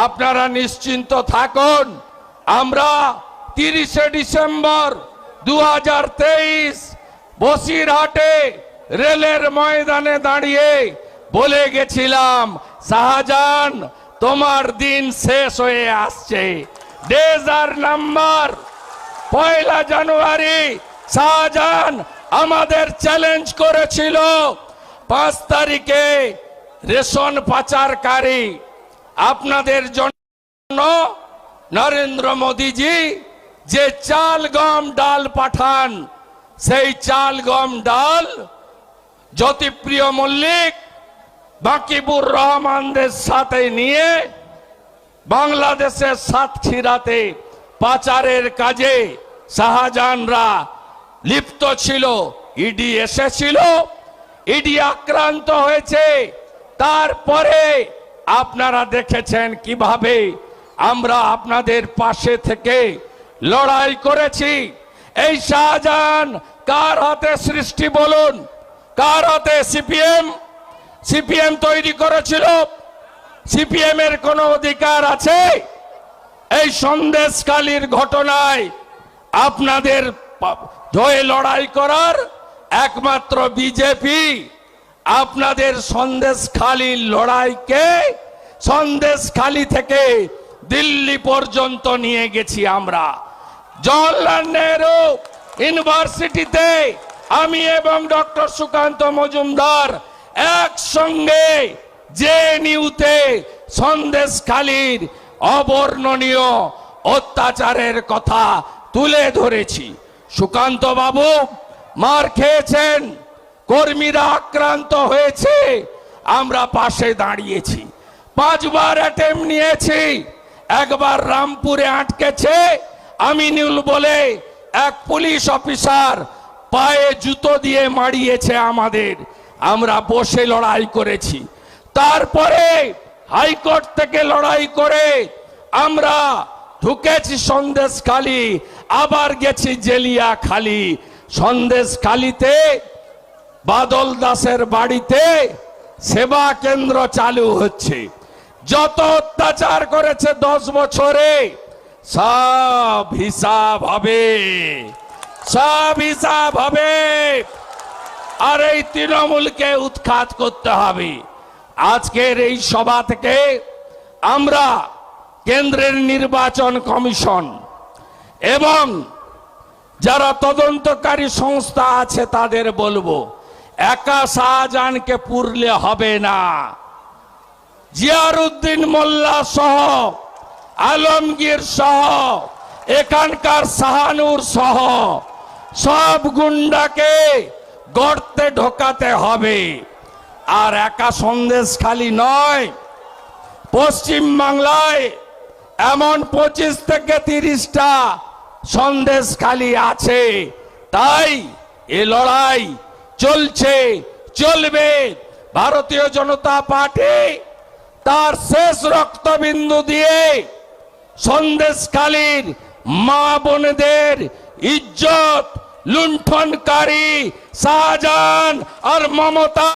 আপনারা নিশ্চিন্ত থাকুন, আমরা তিরিশে ডিসেম্বর দু হাজার তেইশ বসিরহাটে রেলের ময়দানে দাঁড়িয়ে বলে গেছিলাম, শাহজাহান, তোমার দিন শেষ হয়ে আসছে। নাম্বার পয়লা জানুয়ারি, শাহজাহান আমাদের চ্যালেঞ্জ করেছিল, পাঁচ তারিখে রেশন পাচারকারী আপনাদের জন্য নরেন্দ্র মোদীজি যে চাল, গম, ডাল পাঠান, সেই চাল, গম, ডাল জ্যোতিপ্রিয় মল্লিক বাকিবুর রহমানদের সাথে নিয়ে বাংলাদেশের সাতক্ষীরাতে পাচারের কাজে শাহজাহানরা লিপ্ত ছিল, ইডি এসেছিল, ইডি আক্রান্ত হয়েছে। তারপরে আপনারা দেখেছেন কীভাবে আমরা আপনাদের পাশে থেকে লড়াই করেছি। এই শাহজাহান কার হাতে সৃষ্টি বলুন? কার হাতে সিপিএম? সিপিএম তৈরি করেছিল। সিপিএম এর কোন অধিকার আছে? এই সন্দেশকালীর ঘটনায় আপনাদের হয়ে লড়াই করার একমাত্র বিজেপি আপনাদের সন্দেশখালীর লড়াইকে সন্দেশখালী থেকে দিল্লি পর্যন্ত নিয়ে গেছি আমরা। জওয়াহরলাল নেহরু ইউনিভার্সিটিতে আমি এবং ডক্টর সুকান্ত মজুমদার একসঙ্গে যে নিউতে সন্দেশখালীর অবর্ণনীয় অত্যাচারের কথা তুলে ধরেছি। সুকান্ত বাবু মার খেয়েছেন? কর্মীরা আক্রান্ত হয়েছে। আমরা পাশে দাঁড়িয়েছি। পাঁচবার অ্যাটেম্প নিয়েছি। একবার রামপুরে আটকেছে আমিনুল বলে এক পুলিশ অফিসার পায়ে জুতো দিয়ে মারিয়েছে আমাদের। আমরা বসে লড়াই করেছি। তারপরে হাইকোর্ট থেকে লড়াই করে আমরা ঢুকেছি সন্দেশ খালি আবার গেছি জেলিয়া খালি সন্দেশ খালিতে বাদল দাসের বাড়িতে সেবা কেন্দ্র চালু হচ্ছে। যত অত্যাচার করেছে দশ বছরে, সব হিসাব হবে। সব হিসাব হবে। আর এই তৃণমূলকে উৎখাত করতে হবে। আজকের এই সভা থেকে আমরা কেন্দ্রের নির্বাচন কমিশন এবং যারা তদন্তকারী সংস্থা আছে তাদের বলব একা শাহজাহানকে পুরলে হবে না। জিয়ারুদ্দিন মোল্লা সহ, আলমগীর সহ, এখানকার শাহানুর সহ, সব গুন্ডাকে গর্তে ঢোকাতে হবে। আর একা সন্দেশ খালি নয় পশ্চিম বাংলায় এমন পঁচিশ থেকে তিরিশটা সন্দেশ খালি আছে। তাই এ লড়াই চলছে, চলবে। ভারতীয় জনতা পার্টি তার শেষ রক্তবিন্দু দিয়ে সন্দেশকালীন মা বোনদের ইজ্জত লুণ্ঠনকারী শাহজাহান আর মমতা